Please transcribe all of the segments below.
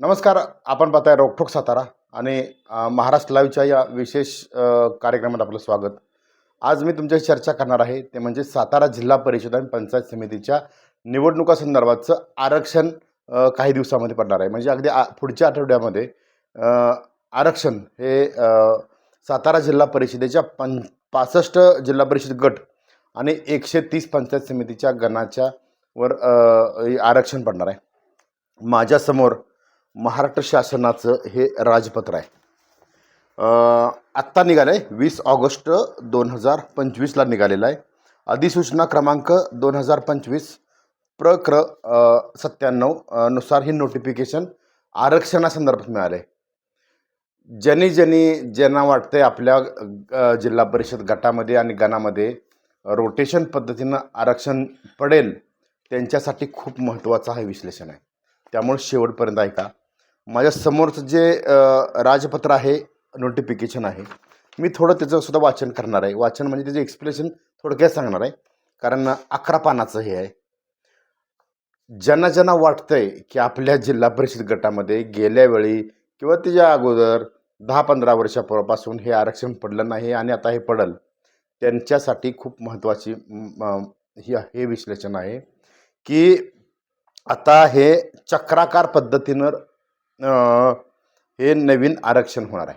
नमस्कार आपण पाहताय रोकठोक सातारा आणि महाराष्ट्र लाईव्हच्या या विशेष कार्यक्रमात आपलं स्वागत. आज मी तुमच्याशी चर्चा करणार आहे ते म्हणजे सातारा जिल्हा परिषद आणि पंचायत समितीच्या निवडणुकासंदर्भातचं आरक्षण काही दिवसामध्ये पडणार आहे. म्हणजे अगदी आ पुढच्या आठवड्यामध्ये आरक्षण हे सातारा जिल्हा परिषदेच्या पं पासष्ट जिल्हा परिषद गट आणि एकशे तीस पंचायत समितीच्या गणाच्या वर आरक्षण पडणार आहे. माझ्यासमोर महाराष्ट्र शासनाचं हे राजपत्र आहे. आत्ता निघालं आहे वीस ऑगस्ट दोन हजार पंचवीसला निघालेलं आहे. अधिसूचना क्रमांक दोन हजार पंचवीस प्रक्र सत्त्याण्णवनुसार ही नोटिफिकेशन आरक्षणासंदर्भात मिळालं आहे ज्यांनी ज्यांनी ज्यांना वाटतंय आपल्या जिल्हा परिषद गटामध्ये आणि गणामध्ये रोटेशन पद्धतीनं आरक्षण पडेल त्यांच्यासाठी खूप महत्त्वाचं हे विश्लेषण आहे. त्यामुळे शेवटपर्यंत ऐका. माझ्या समोरचं जे राजपत्र आहे नोटिफिकेशन आहे मी थोडं त्याचं सुद्धा वाचन करणार आहे. वाचन म्हणजे त्याचं एक्सप्लेनेशन थोडक्यात सांगणार आहे. कारण अकरा पानाचं हे आहे. ज्यांना ज्यांना वाटतंय की आपल्या जिल्हा परिषद गटामध्ये गेल्या वेळी किंवा त्याच्या अगोदर दहा पंधरा वर्षापासून हे आरक्षण पडलं नाही आणि आता हे पडल त्यांच्यासाठी खूप महत्त्वाची ही हे विश्लेषण आहे की आता हे चक्राकार पद्धतीनं हे नवीन आरक्षण होणार आहे.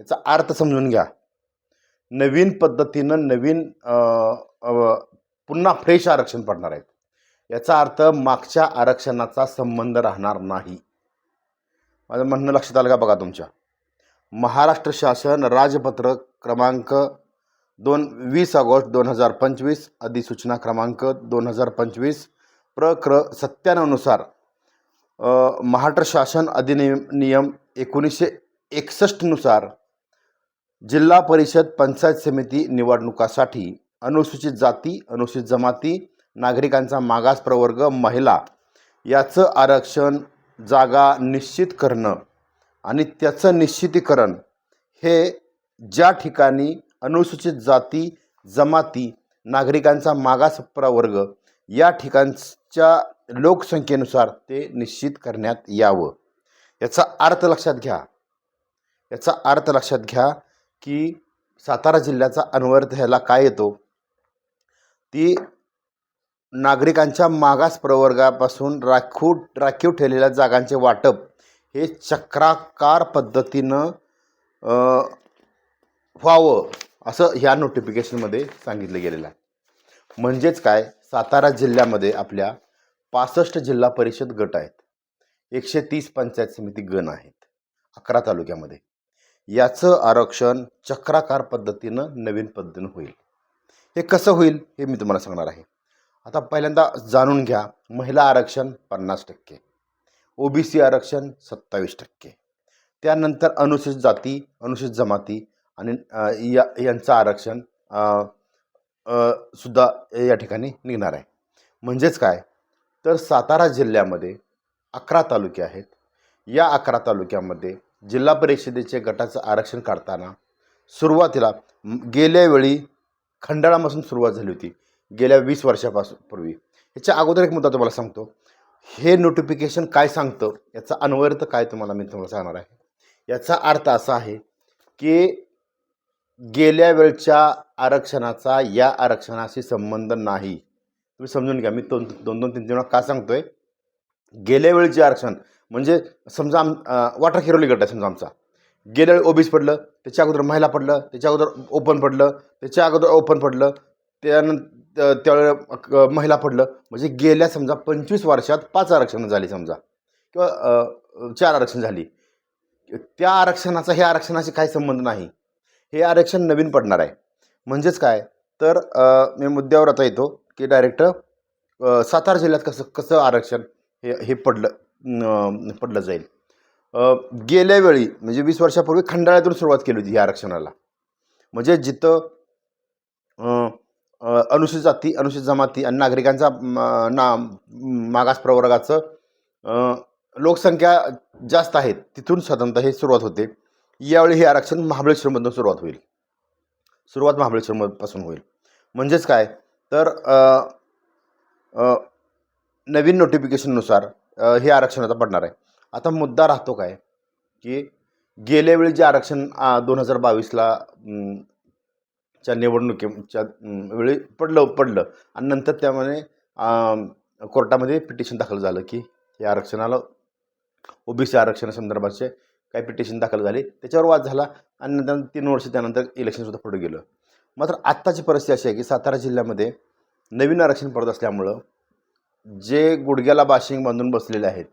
याचा अर्थ समजून घ्या. नवीन पद्धतीनं नवीन पुन्हा फ्रेश आरक्षण पडणार आहेत याचा अर्थ मागच्या आरक्षणाचा संबंध राहणार नाही. माझं म्हणणं लक्षात आलं का बघा तुमच्या? महाराष्ट्र शासन राजपत्र क्रमांक दोन वीस ऑगस्ट दोन हजार पंचवीस अधिसूचना क्रमांक दोन हजार पंचवीस प्रक्र सत्त्याण्णवनुसार महाराष्ट्र शासन अधिनियम नियम एकोणीसशे एकसष्टनुसार जिल्हा परिषद पंचायत समिती निवडणुकासाठी अनुसूचित जाती अनुसूचित जमाती नागरिकांचा मागास प्रवर्ग महिला याचं आरक्षण जागा निश्चित करणं आणि त्याचं निश्चितीकरण हे ज्या ठिकाणी अनुसूचित जाती जमाती नागरिकांचा मागास प्रवर्ग या ठिकाणच्या लोकसंख्येनुसार ते निश्चित करण्यात यावं. याचा अर्थ लक्षात घ्या. याचा अर्थ लक्षात घ्या की सातारा जिल्ह्याचा अन्वर्थ ह्याला काय येतो? ती नागरिकांच्या मागास प्रवर्गापासून राखू राखीव ठेवलेल्या जागांचे वाटप हे चक्राकार पद्धतीनं व्हावं असं ह्या नोटिफिकेशनमध्ये सांगितलं गेलेलं आहे. म्हणजेच काय? सातारा जिल्ह्यामध्ये आपल्या पासष्ट जिल्हा परिषद गट आहेत. एकशे तीस पंचायत समिती गण आहेत. अकरा तालुक्यामध्ये. याचं आरक्षण चक्राकार पद्धतीनं नवीन पद्धतीनं होईल. हे कसं होईल हे मी तुम्हाला सांगणार आहे. आता पहिल्यांदा जाणून घ्या महिला आरक्षण पन्नास टक्के. ओबीसी आरक्षण सत्तावीस टक्के. त्यानंतर अनुसूचित जाती अनुसूचित जमाती आणि या यांचं आरक्षण सुद्धा या ठिकाणी निघणार आहे. म्हणजेच काय? तर सातारा जिल्ह्यामध्ये अकरा तालुके आहेत. या अकरा तालुक्यामध्ये जिल्हा परिषदेचे गटाचं आरक्षण काढताना सुरुवातीला गेल्यावेळी गेल्या वेळी खंडाळापासून सुरुवात झाली होती. गेल्या वीस वर्षापासून पूर्वी. याच्या अगोदर एक मुद्दा तुम्हाला सांगतो. हे नोटिफिकेशन काय सांगतं? याचा अन्वयर्थ काय तुम्हाला मी तुम्हाला सांगणार आहे? याचा अर्थ असा आहे की गेल्या वेळच्या आरक्षणाचा या आरक्षणाशी संबंध नाही. तुम्ही समजून घ्या. मी दोन दोन दोन तीन तीन वेळा का सांगतोय? गेल्या वेळचे आरक्षण म्हणजे समजा आम वाटर खिरोली गट आहे समजा आमचा. गेल्या वेळी ओबीस पडलं त्याच्या अगोदर महिला पडलं त्याच्या अगोदर ओपन पडलं त्याच्या अगोदर ओपन पडलं त्यानंतर त्यावेळेला महिला पडलं. म्हणजे गेल्या समजा पंचवीस वर्षात पाच आरक्षणं झाली समजा. किंवा चार आरक्षण झाली. त्या आरक्षणाचा हे आरक्षणाशी काही संबंध नाही. हे आरक्षण नवीन पडणार आहे. म्हणजेच काय? तर मी मुद्द्यावर आता येतो की डायरेक्ट सातारा जिल्ह्यात कसं कसं आरक्षण हे हे पडलं पडलं जाईल? गेल्या वेळी म्हणजे वीस वर्षापूर्वी खंडाळ्यातून सुरुवात केली होती ह्या आरक्षणाला. म्हणजे जिथं अनुसूचित जाती अनुसूचित जमाती आणि नागरिकांचा ना मागास प्रवर्गाचं लोकसंख्या जास्त आहे तिथून स्वतंत्र हे सुरुवात होते. यावेळी हे आरक्षण महाबळेश्वरमधून सुरुवात होईल. सुरुवात महाबळेश्वरपासून होईल. म्हणजेच काय? तर नवीन नोटिफिकेशननुसार हे आरक्षण आता पडणार आहे. आता मुद्दा राहतो काय? की गेल्या वेळी जे आरक्षण दोन हजार बावीसला च्या निवडणुकीच्या वेळी पडलं पडलं. आणि नंतर त्यामध्ये कोर्टामध्ये पिटिशन दाखल झालं की या आरक्षणाला ओबीसी आरक्षणासंदर्भाचे काय पिटिशन दाखल झाले त्याच्यावर वाद झाला आणि नंतर तीन वर्ष त्यानंतर इलेक्शनसुद्धा पुढे गेलं. मात्र आत्ताची परिस्थिती अशी आहे की सातारा जिल्ह्यामध्ये नवीन आरक्षण पडत असल्यामुळं जे गुडघ्याला बाशिंग बांधून बसलेले आहेत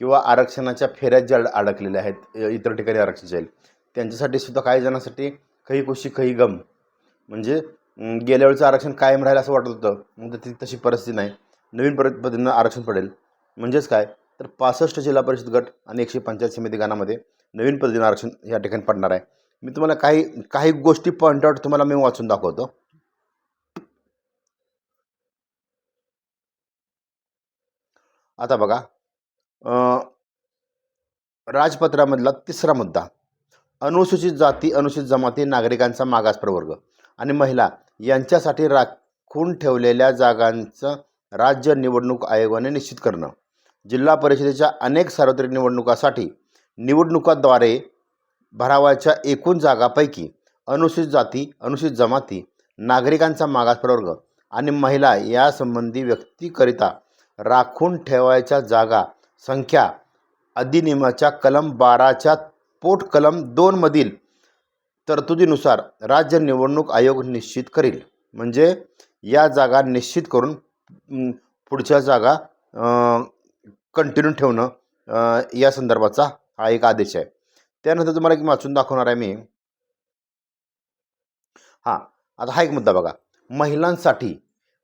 किंवा आरक्षणाच्या फेऱ्यात जे अडकलेल्या अडकलेले आहेत इतर ठिकाणी आरक्षण जाईल त्यांच्यासाठी सुद्धा काही जणांसाठी काही खुशी काही गम. म्हणजे गेल्या वेळचं आरक्षण कायम राहील असं वाटत होतं मग ती तशी परिस्थिती नाही. नवीन पद्धतीनं आरक्षण पडेल. म्हणजेच काय? तर पासष्ट जिल्हा परिषद गट आणि एकशे पंचायत समिती गणामध्ये नवीन पद्धतीनं आरक्षण या ठिकाणी पडणार आहे. मी तुम्हाला काही काही गोष्टी पॉईंट आउट तुम्हाला मी वाचून दाखवतो. आता बघा राजपत्रामधला तिसरा मुद्दा अनुसूचित जाती अनुसूचित जमाती नागरिकांचा मागास प्रवर्ग आणि महिला यांच्यासाठी राखून ठेवलेल्या जागांचं राज्य निवडणूक आयोगाने निश्चित करणं. जिल्हा परिषदेच्या अनेक सार्वत्रिक निवडणुकासाठी निवडणुकाद्वारे भरावयाच्या एकूण जागापैकी अनुसूचित जाती अनुसूचित जमाती नागरिकांचा मागास प्रवर्ग आणि महिला यासंबंधी व्यक्तीकरिता राखून ठेवायच्या जागा संख्या अधिनियमाच्या कलम बाराच्या पोट कलम दोनमधील तरतुदीनुसार राज्य निवडणूक आयोग निश्चित करील. म्हणजे या जागा निश्चित करून पुढच्या जागा कंटिन्यू ठेवणं या संदर्भाचा हा एक आदेश आहे. त्यानंतर तुम्हाला एक वाचून दाखवणार आहे मी. हां आता हा एक मुद्दा बघा. महिलांसाठी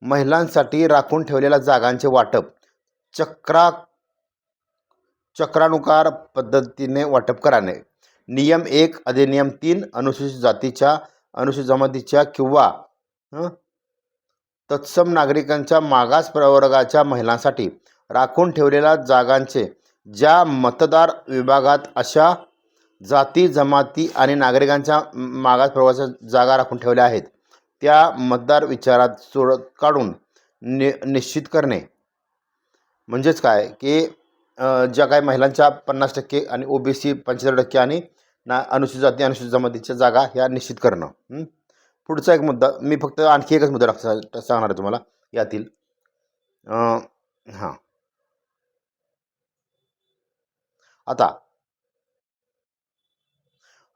महिलांसाठी राखून ठेवलेल्या जागांचे वाटप चक्रा चक्रानुसार पद्धतीने वाटप कराने. नियम एक अधिनियम तीन अनुसूचित जातीच्या अनुसूचित जमातीच्या किंवा तत्सम नागरिकांच्या मागास प्रवर्गाच्या महिलांसाठी राखून ठेवलेल्या जागांचे ज्या मतदार विभागात अशा जाती जमाती आणि नागरिकांच्या मागास प्रवर्गाच्या जागा राखून ठेवल्या आहेत त्या मतदार विचारात सोडत काढून नि निश्चित करणे. म्हणजेच काय? की ज्या काही महिलांच्या पन्नास टक्के आणि ओ बी सी पंच्याहत्तर टक्के आणि ना अनुसूचित जाती अनुसूचित जमातीच्या जागा ह्या निश्चित करणं. पुढचा एक मुद्दा मी फक्त आणखी एकच मुद्दा सांगणार आहे तुम्हाला. यातील हां. आता.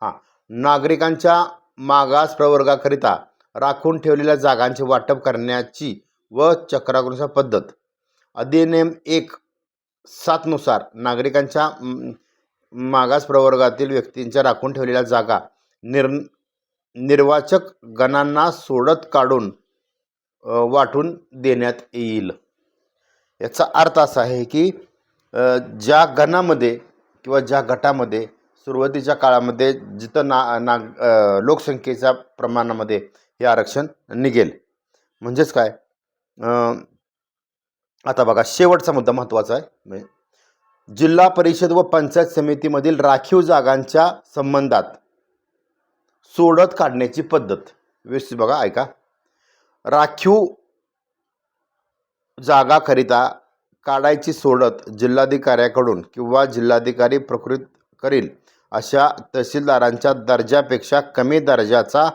हां नागरिकांच्या मागास प्रवर्गाकरिता राखून ठेवलेल्या जागांचे वाटप करण्याची व चक्रानुसार पद्धत. अधिनियम एक सातनुसार नागरिकांच्या मागास प्रवर्गातील व्यक्तींच्या राखून ठेवलेल्या जागा निर निर्वाचक गणांना सोडत काढून वाटून देण्यात येईल. याचा अर्थ असा आहे की ज्या गणामध्ये किंवा ज्या गटामध्ये सुरुवातीच्या काळामध्ये जिथं ना नाग लोकसंख्येच्या प्रमाणामध्ये हे आरक्षण निघेल. म्हणजेच काय? आता बघा शेवटचा मुद्दा महत्त्वाचा आहे. म्हणजे जिल्हा परिषद व पंचायत समितीमधील राखीव जागांच्या संबंधात सोडत काढण्याची पद्धत. व्यवस्थित बघा ऐका. राखीव जागाकरिता काढायची सोडत जिल्हाधिकाऱ्याकडून किंवा जिल्हाधिकारी प्रकृत करील अशा तहसीलदारांच्या दर्जापेक्षा कमी दर्जाचा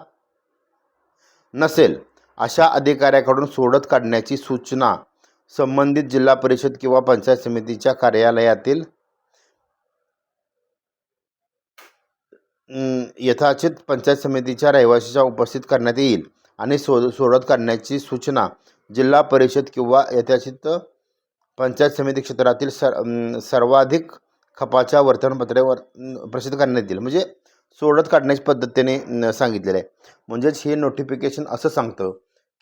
नसेल अशा अधिकाऱ्याकडून सोडत काढण्याची सूचना संबंधित जिल्हा परिषद किंवा पंचायत समितीच्या कार्यालयातील यथाचित पंचायत समितीच्या रहिवाशीच्या उपस्थित करण्यात येईल आणि सो सोडत काढण्याची सूचना जिल्हा परिषद किंवा यथाचित पंचायत समिती क्षेत्रातील सर सर्वाधिक खपाच्या वर्तमानपत्रावर प्रसिद्ध करण्यात येईल म्हणजे सोडत काढण्याची पद्धतीने सांगितलेलं आहे. म्हणजेच हे नोटिफिकेशन असं सांगतं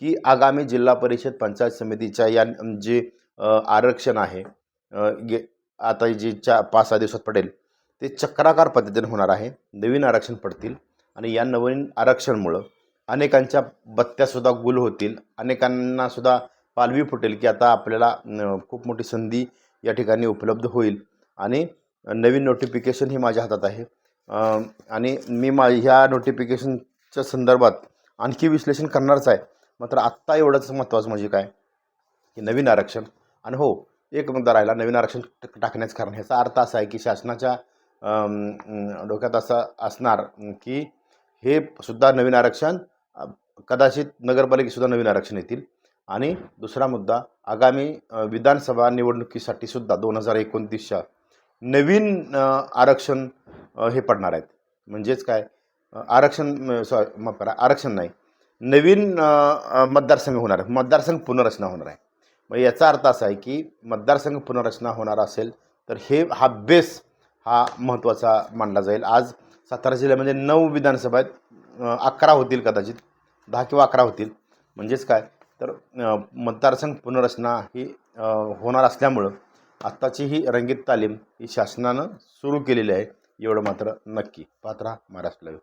की आगामी जिल्हा परिषद पंचायत समितीच्या या जे आरक्षण आहे गे आता जे चा पाच सहा दिवसात पडेल ते चक्राकार पद्धतीने होणार आहे. नवीन आरक्षण पडतील आणि या नवीन आरक्षणमुळं अनेकांच्या बत्त्यासुद्धा गुल होतील. अनेकांनासुद्धा पालवी फुटेल की आता आपल्याला खूप मोठी संधी या ठिकाणी उपलब्ध होईल. आणि नवीन नोटिफिकेशन ही माझ्या हातात आहे. आणि मी मा ह्या नोटिफिकेशनच्या संदर्भात आणखी विश्लेषण करणारच आहे. मात्र आत्ता एवढंच महत्त्वाचं म्हणजे काय? की नवीन आरक्षण. आणि हो एक मुद्दा राहिला नवीन आरक्षण टाकण्याचं कारण. ह्याचा अर्थ असा आहे की शासनाच्या डोक्यात असा असणार की हे सुद्धा नवीन आरक्षण कदाचित नगरपालिकेसुद्धा नवीन आरक्षण येतील. आणि दुसरा मुद्दा आगामी विधानसभा निवडणुकीसाठी सुद्धा दोन हजार एकोणतीसच्या नवीन आरक्षण हे पडणार आहेत. म्हणजेच काय? आरक्षण सॉरी माफ करा आरक्षण नाही. नवीन मतदारसंघ होणार आहे मतदारसंघ पुनर्रचना होणार आहे. मग याचा अर्थ असा आहे की मतदारसंघ पुनर्रचना होणार असेल तर हे हा बेस हा महत्त्वाचा मानला जाईल. आज सातारा जिल्ह्यामध्ये नऊ विधानसभा आहेत. अकरा होतील कदाचित. दहा किंवा अकरा होतील. म्हणजेच काय? तर मतदारसंघ पुनर्रचना ही होणार असल्यामुळं आत्ताची ही रंगीत तालीम ही शासनानं सुरू केलेली आहे. एवढं मात्र नक्की. पात्रा महाराष्ट्र लाईव्ह